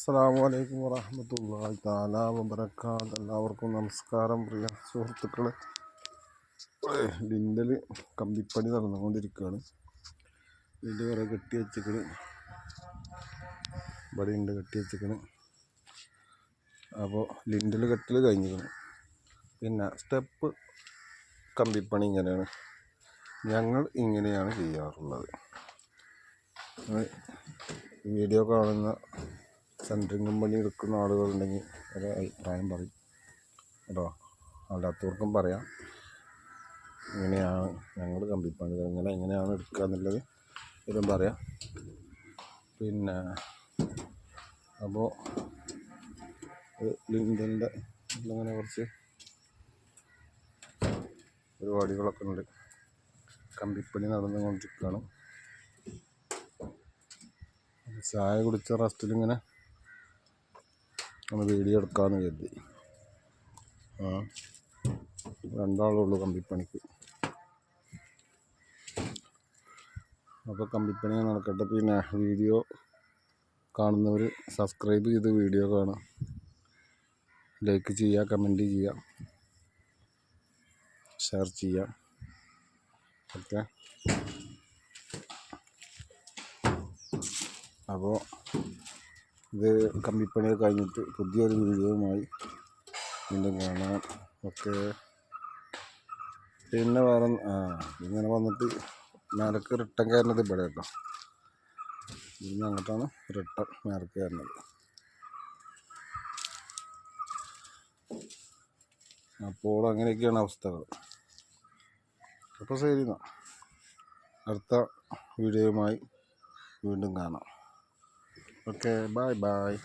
അസ്സാം വലൈക്കും വറഹമത്തല്ലാഹി താല വബർക്കാത്ത് എല്ലാവർക്കും നമസ്കാരം. പ്രിയ സുഹൃത്തുക്കളെ ലിൻഡൽ കമ്പിപ്പണി നടന്നുകൊണ്ടിരിക്കുകയാണ്. ഇതിന്റെ കുറേ കെട്ടി വെച്ചിക്കണ് ഇവിടെ ഉണ്ട് കെട്ടി വെച്ചിക്കണ് അപ്പോൾ ലിൻഡൽ കെട്ടൽ കഴിഞ്ഞിരിക്കണം. പിന്നെ സ്റ്റെപ്പ് കമ്പിപ്പണി ഇങ്ങനെയാണ്. ഞങ്ങൾ ഇങ്ങനെയാണ് ചെയ്യാറുള്ളത്. വീഡിയോ കാണുന്ന സെൻട്രിങ് പണി എടുക്കുന്ന ആളുകളുണ്ടെങ്കിൽ ഒരു അഭിപ്രായം പറയും. കേട്ടോ? അല്ലാത്തവർക്കും പറയാം. ഇങ്ങനെയാണ് ഞങ്ങൾ കമ്പിപ്പണി ഇങ്ങനെ എങ്ങനെയാണ് എടുക്കുക എന്നുള്ളത് ഇതും പറയാം. പിന്നെ അപ്പോൾ ലിൻഡലിന്റെ അങ്ങനെ കുറച്ച് പരിപാടികളൊക്കെ ഉണ്ട്. കമ്പിപ്പണി നടന്നുകൊണ്ടിരിക്കുകയാണ്. ചായ കുടിച്ച റസ്റ്റിൽ ഇങ്ങനെ ഒന്ന് വീഡിയോ എടുക്കാമെന്ന് കരുതി. ആ. രണ്ടാളുള്ളൂ കമ്പിപ്പണിക്ക്. അപ്പോൾ കമ്പിപ്പണി നടക്കട്ടെ. പിന്നെ വീഡിയോ കാണുന്നവർ സബ്സ്ക്രൈബ് ചെയ്ത് വീഡിയോ കാണാം ലൈക്ക് ചെയ്യുക കമന്റ് ചെയ്യുക. ഷെയർ ചെയ്യുക. ഓക്കെ. അപ്പോൾ ഇത് കമ്പിപ്പണിയൊക്കെ കഴിഞ്ഞിട്ട് പുതിയൊരു വീഡിയോയുമായി വീണ്ടും കാണാം. ഓക്കെ. പിന്നെ വേറെ ആ ഇങ്ങനെ വന്നിട്ട് മേലക്ക് റിട്ടൺ കയറുന്നത് ഇവിടെ കേട്ടോ. ഇന്ന് അങ്ങോട്ടാണ് റിട്ടൺ മേലക്ക് കയറുന്നത്. അപ്പോൾ അങ്ങനെയൊക്കെയാണ് അവസ്ഥകൾ. അപ്പോൾ ശരി എന്നാൽ അടുത്ത വീഡിയോയുമായി വീണ്ടും കാണാം. Okay, bye bye.